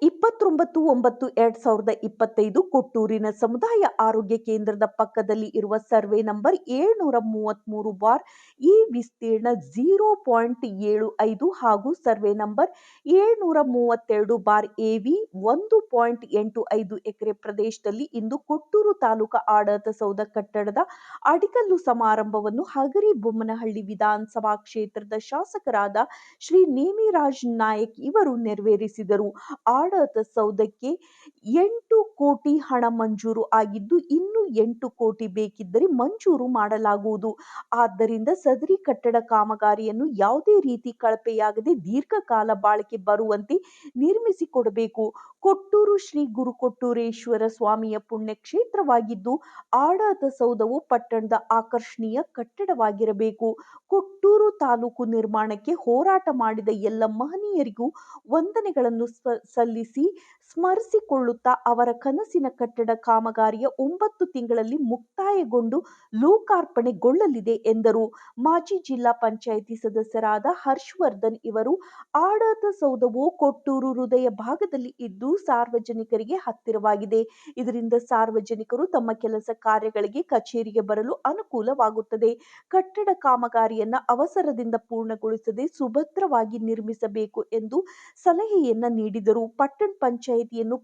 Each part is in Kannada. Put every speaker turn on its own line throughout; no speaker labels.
e ಇಪ್ಪತ್ತೊಂಬತ್ತು, ಒಂಬತ್ತು, ಎರಡ್ ಸಾವಿರದ ಇಪ್ಪತ್ತೈದು ಕೊಟ್ಟೂರಿನ ಸಮುದಾಯ ಆರೋಗ್ಯ ಕೇಂದ್ರದ ಪಕ್ಕದಲ್ಲಿ ಇರುವ ಸರ್ವೆ ನಂಬರ್ ಏಳ್ನೂರ ಮೂವತ್ಮೂರು ಬಾರ್ ಈ ವಿಸ್ತೀರ್ಣ ಝೀರೋ ಪಾಯಿಂಟ್ ಏಳು ಐದು ಹಾಗೂ ಸರ್ವೆ ನಂಬರ್ ಏಳ್ನೂರ ಮೂವತ್ತೆರಡು ಬಾರ್ ಎ ವಿ ಒಂದು ಪಾಯಿಂಟ್ ಎಂಟು ಐದು ಎಕರೆ ಪ್ರದೇಶದಲ್ಲಿ ಇಂದು ಕೊಟ್ಟೂರು ತಾಲೂಕು ಆಡಳಿತ ಸೌಧ ಕಟ್ಟಡದ ಅಡಿಕಲ್ಲು ಸಮಾರಂಭವನ್ನು ಹಗರಿ ಬೊಮ್ಮನಹಳ್ಳಿ ವಿಧಾನಸಭಾ ಕ್ಷೇತ್ರದ ಶಾಸಕರಾದ ಶ್ರೀ ನೇಮಿರಾಜ್ ನಾಯಕ್ ಇವರು ನೆರವೇರಿಸಿದರು. ಆಡಳಿತ ಸೌಧಕ್ಕೆ ಎಂಟು ಕೋಟಿ ಹಣ ಮಂಜೂರು ಆಗಿದ್ದು ಇನ್ನು ಎಂಟು ಕೋಟಿ ಬೇಕಿದ್ದರೆ ಮಂಜೂರು ಮಾಡಲಾಗುವುದು. ಆದ್ದರಿಂದ ಸದರಿ ಕಟ್ಟಡ ಕಾಮಗಾರಿಯನ್ನು ಯಾವುದೇ ರೀತಿ ಕಳಪೆಯಾಗದೆ ದೀರ್ಘಕಾಲ ಬಾಳಿಕೆ ಬರುವಂತೆ ನಿರ್ಮಿಸಿಕೊಡಬೇಕು. ಕೊಟ್ಟೂರು ಶ್ರೀ ಗುರು ಕೊಟ್ಟೂರೇಶ್ವರ ಸ್ವಾಮಿಯ ಪುಣ್ಯಕ್ಷೇತ್ರವಾಗಿದ್ದು ಆಡಳಿತ ಸೌಧವು ಪಟ್ಟಣದ ಆಕರ್ಷಣೀಯ ಕಟ್ಟಡವಾಗಿರಬೇಕು. ಕೊಟ್ಟೂರು ತಾಲೂಕು ನಿರ್ಮಾಣಕ್ಕೆ ಹೋರಾಟ ಮಾಡಿದ ಎಲ್ಲ ಮಹನೀಯರಿಗೂ ವಂದನೆಗಳನ್ನು ಸಲ್ಲಿಸಿ ಸಲ್ಲಿಸಿ ಸ್ಮರಿಸಿಕೊಳ್ಳುತ್ತಾ ಅವರ ಕನಸಿನ ಕಟ್ಟಡ ಕಾಮಗಾರಿಯ ಒಂಬತ್ತು ತಿಂಗಳಲ್ಲಿ ಮುಕ್ತಾಯಗೊಂಡು ಲೋಕಾರ್ಪಣೆಗೊಳ್ಳಲಿದೆ ಎಂದರು. ಮಾಜಿ ಜಿಲ್ಲಾ ಪಂಚಾಯಿತಿ ಸದಸ್ಯರಾದ ಹರ್ಷವರ್ಧನ್ ಇವರು ಆಡದ ಸೌಧವು ಕೊಟ್ಟೂರು ಹೃದಯ ಭಾಗದಲ್ಲಿ ಇದ್ದು ಸಾರ್ವಜನಿಕರಿಗೆ ಹತ್ತಿರವಾಗಿದೆ. ಇದರಿಂದ ಸಾರ್ವಜನಿಕರು ತಮ್ಮ ಕೆಲಸ ಕಾರ್ಯಗಳಿಗೆ ಕಚೇರಿಗೆ ಬರಲು ಅನುಕೂಲವಾಗುತ್ತದೆ. ಕಟ್ಟಡ ಕಾಮಗಾರಿಯನ್ನ ಅವಸರದಿಂದ ಪೂರ್ಣಗೊಳಿಸದೆ ಸುಭದ್ರವಾಗಿ ನಿರ್ಮಿಸಬೇಕು ಎಂದು ಸಲಹೆಯನ್ನ ನೀಡಿದರು. ಪಟ್ಟಣ ಪಂಚಾಯಿತಿಯನ್ನು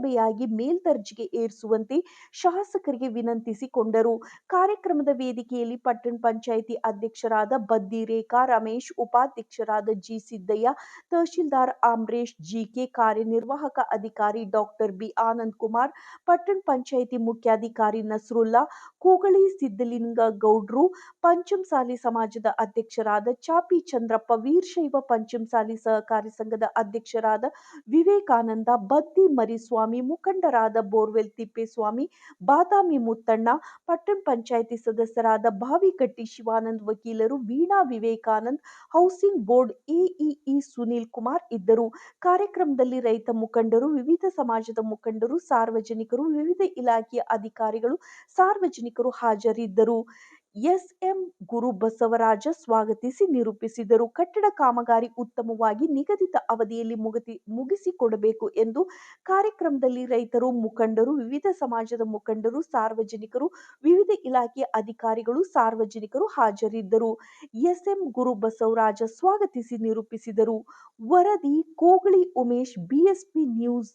ಪುರಸಭೆಯಾಗಿ ಮೇಲ್ದರ್ಜೆಗೆ ಏರಿಸುವಂತೆ ಶಾಸಕರಿಗೆ ವಿನಂತಿಸಿಕೊಂಡರು. ಕಾರ್ಯಕ್ರಮದ ವೇದಿಕೆಯಲ್ಲಿ ಪಟ್ಟಣ ಪಂಚಾಯಿತಿ ಅಧ್ಯಕ್ಷರಾದ ಬದ್ದಿ ರೇಖಾ ರಮೇಶ್ ಉಪಾಧ್ಯಕ್ಷರಾದ ಜಿ ಸಿದ್ದಯ್ಯ ತಹಶೀಲ್ದಾರ್ ಅಮ್ರೇಶ್ ಜಿಕೆ ಕಾರ್ಯನಿರ್ವಾಹಕ ಅಧಿಕಾರಿ ಡಾಕ್ಟರ್ ಬಿ ಆನಂದ್ ಕುಮಾರ್, ಪಟ್ಟಣ ಪಂಚಾಯಿತಿ ಮುಖ್ಯಾಧಿಕಾರಿ ನಸ್ರುಲ್ಲಾ, ಕೂಗಳಿ ಸಿದ್ದಲಿಂಗ ಗೌಡ್ರು ಪಂಚಮಸಾಲಿ ಸಮಾಜದ ಅಧ್ಯಕ್ಷರಾದ ಚಾಪಿ ಚಂದ್ರಪ್ಪ, ವೀರಶೈವ ಪಂಚಮಸಾಲಿ ಸಹಕಾರಿ ಸಂಘದ ಅಧ್ಯಕ್ಷರಾದ ವಿವೇಕಾನಂದ, ಬದ್ದಿ ಮರಿಸ್ವಾಮಿ ಮುಖಂಡರಾದ ಬೋರ್ವೆಲ್ ತಿಪ್ಪೇಸ್ವಾಮಿ, ಬಾದಾಮಿ ಮುತ್ತಣ್ಣ, ಪಟ್ಟಣ ಪಂಚಾಯಿತಿ ಸದಸ್ಯರಾದ ಬಾವಿಕಟ್ಟಿ ಶಿವಾನಂದ್ ವಕೀಲರು, Veena Vivekanand, housing board EEE Sunil Kumar ಇದ್ದರು. ಕಾರ್ಯಕ್ರಮದಲ್ಲಿ ರೈತ ಮುಖಂಡರು, ವಿವಿಧ ಸಮಾಜದ ಮುಖಂಡರು, ಸಾರ್ವಜನಿಕರು, ವಿವಿಧ ಇಲಾಖೆಯ ಅಧಿಕಾರಿಗಳು, ಸಾರ್ವಜನಿಕರು ಹಾಜರಿದ್ದರು. ಎಸ್ಎಂ ಗುರು ಬಸವರಾಜ ಸ್ವಾಗತಿಸಿ ನಿರೂಪಿಸಿದರು. ಕಟ್ಟಡ ಕಾಮಗಾರಿ ಉತ್ತಮವಾಗಿ ನಿಗದಿತ ಅವಧಿಯಲ್ಲಿ ಮುಗತಿ, ಮುಗಿಸಿಕೊಡಬೇಕು ಎಂದು ಕಾರ್ಯಕ್ರಮದಲ್ಲಿ ರೈತರು, ಮುಖಂಡರು, ವಿವಿಧ ಸಮಾಜದ ಮುಖಂಡರು, ಸಾರ್ವಜನಿಕರು, ವಿವಿಧ ಇಲಾಖೆಯ ಅಧಿಕಾರಿಗಳು, ಸಾರ್ವಜನಿಕರು ಹಾಜರಿದ್ದರು. ಎಸ್ಎಂ ಗುರು ಬಸವರಾಜ ಸ್ವಾಗತಿಸಿ ನಿರೂಪಿಸಿದರು. ವರದಿ, ಕೋಗಳಿ ಉಮೇಶ್, ಬಿಎಸ್ಪಿ ನ್ಯೂಸ್.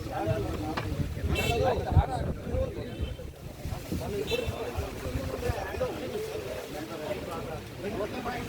ಒಟ್ಟು ಮಾಡಿ